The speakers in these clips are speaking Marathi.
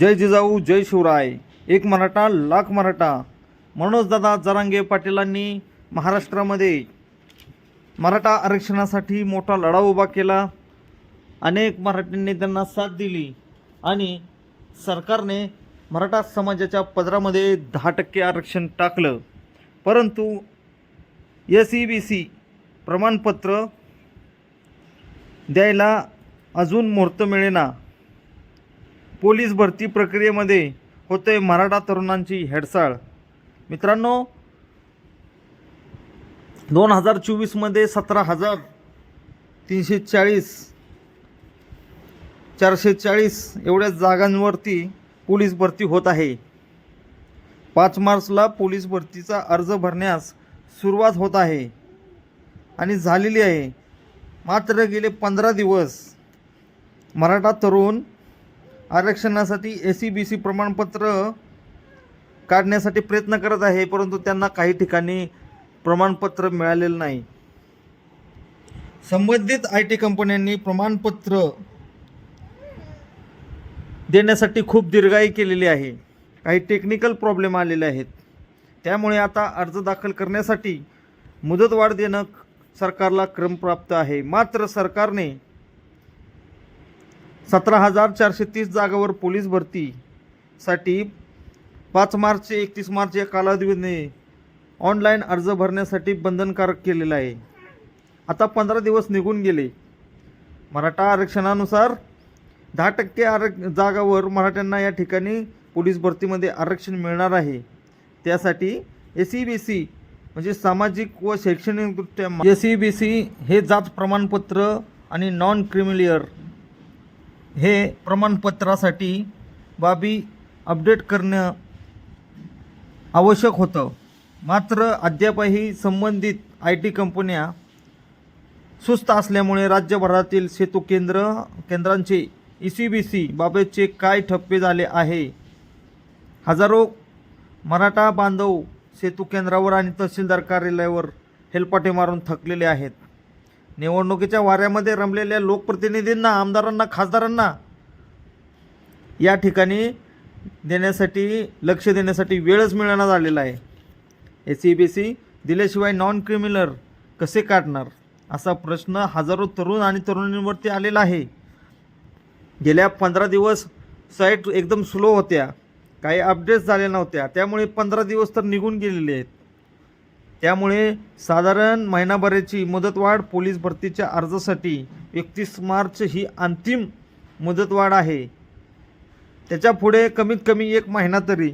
जय जिजाऊ जय शिवराय. एक मराठा लाख मराठा. मनोजदादा जरांगे पाटीलांनी महाराष्ट्रामध्ये मराठा आरक्षणासाठी मोठा लढा उभा केला. अनेक मराठ्यांनी त्यांना साथ दिली आणि सरकारने मराठा समाजाच्या पदरामध्ये दहा टक्के आरक्षण टाकलं. परंतु एस ई बी सी प्रमाणपत्र द्यायला अजून मुहूर्त मिळेना. पोलीस भरती प्रक्रियेमध्ये होते मराठा तरुणांची हेडसाळ. मित्रांनो दोन हजार चोवीसमध्ये सतरा हजार तीनशे चाळीस चारशे चाळीस एवढ्या जागांवरती पोलीस भरती होत आहे. पाच मार्चला पोलीस भरतीचा अर्ज भरण्यास सुरुवात होत आहे आणि झालेली आहे. मात्र गेले पंधरा दिवस मराठा तरुण आरक्षणासाठी ए सी बी सी प्रमाणपत्र काढण्यासाठी प्रयत्न करत आहे परंतु त्यांना काही ठिकाणी प्रमाणपत्र मिळालेलं नाही. संबंधित आय टी कंपन्यांनी प्रमाणपत्र देण्यासाठी खूप दीर्घाई केलेली आहे. काही टेक्निकल प्रॉब्लेम आलेले आहेत. त्यामुळे आता अर्ज दाखल करण्यासाठी मुदतवाढ देणं सरकारला क्रमप्राप्त आहे. मात्र सरकारने सतरा हजार चारशे तीस जागावर पोलीस भरतीसाठी पाच मार्च ते एकतीस मार्च या कालावधीने ऑनलाईन अर्ज भरण्यासाठी बंधनकारक केलेलं आहे. आता पंधरा दिवस निघून गेले. मराठा आरक्षणानुसार दहा टक्के आरक जागावर मराठ्यांना या ठिकाणी पोलीस भरतीमध्ये आरक्षण मिळणार आहे. त्यासाठी एस सी बी सी म्हणजे सामाजिक व शैक्षणिकदृष्ट्या एस सी बी सी हे जात प्रमाणपत्र आणि नॉन क्रिमिलियर हे प्रमाणपत्रासाठी बाबी अपडेट करणं आवश्यक होतं. मात्र अद्यापही संबंधित आय टी कंपन्या सुस्त असल्यामुळे राज्यभरातील सेतू केंद्र केंद्रांचे ई सी बी सी बाबतचे काय ठप्पे झाले आहे? हजारो मराठा बांधव सेतू केंद्रावर आणि तहसीलदार कार्यालयावर हेलपाटे मारून थकलेले आहेत. निवडणुकीच्या वाऱ्यामध्ये रमलेल्या लोकप्रतिनिधींना आमदारांना खासदारांना या ठिकाणी देण्यासाठी लक्ष देण्यासाठी वेळच मिळणार झालेला आहे. ए सी बी सी दिल्याशिवाय नॉन क्रिमिनल कसे काढणार? असा प्रश्न हजारो तरुण आणि तरुणींवरती आलेला आहे. गेल्या पंधरा दिवस साईट एकदम स्लो होत्या. काही अपडेट्स झाल्या नव्हत्या. त्यामुळे पंधरा दिवस तर निघून गेलेले आहेत. त्यामुळे साधारण महिनाभराची मुदतवाढ पोलीस भरतीच्या अर्जासाठी एकतीस मार्च ही अंतिम मुदतवाढ आहे. त्याच्या पुढे कमीत कमी एक महिना तरी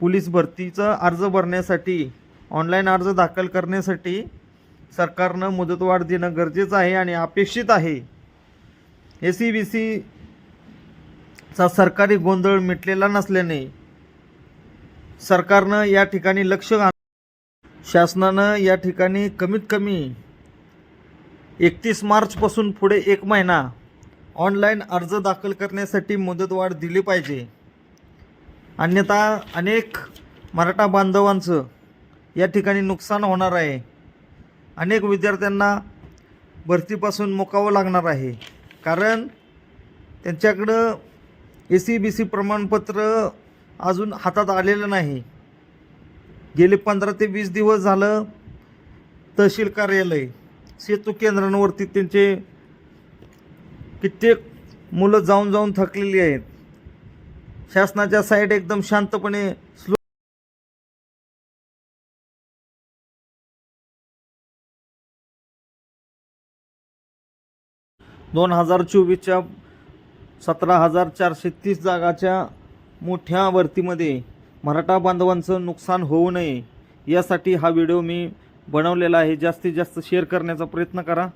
पोलीस भरतीचा अर्ज भरण्यासाठी ऑनलाईन अर्ज दाखल करण्यासाठी सरकारनं मुदतवाढ देणं गरजेचं आहे आणि अपेक्षित आहे. ए सी बी सीचा सरकारी गोंधळ मिटलेला नसल्याने सरकारनं या ठिकाणी लक्ष शासनानं या ठिकाणी कमीत कमी एकतीस मार्चपासून पुढे एक महिना ऑनलाईन अर्ज दाखल करण्यासाठी मुदतवाढ दिली पाहिजे. अन्यथा अनेक मराठा बांधवांचं या ठिकाणी नुकसान होणार आहे. अनेक विद्यार्थ्यांना भरतीपासून मुकावं लागणार आहे. कारण त्यांच्याकडं ए सी बी सी प्रमाणपत्र अजून हातात आलेलं नाही. गेले पंधरा ते वीस दिवस झालं तहसील कार्यालय सेतू केंद्रांवरती त्यांचे कित्येक मुलं जाऊन जाऊन थकलेली आहेत. शासनाच्या साईड एकदम शांतपणे स्लो दोन हजार चोवीसच्या सतरा हजार चारशे तीस जागाच्या मोठ्या भरतीमध्ये मराठा बांधवांचं नुकसान होऊ नये यासाठी हा व्हिडिओ मी बनवलेला आहे. जास्तीत जास्त शेअर करण्याचा प्रयत्न करा.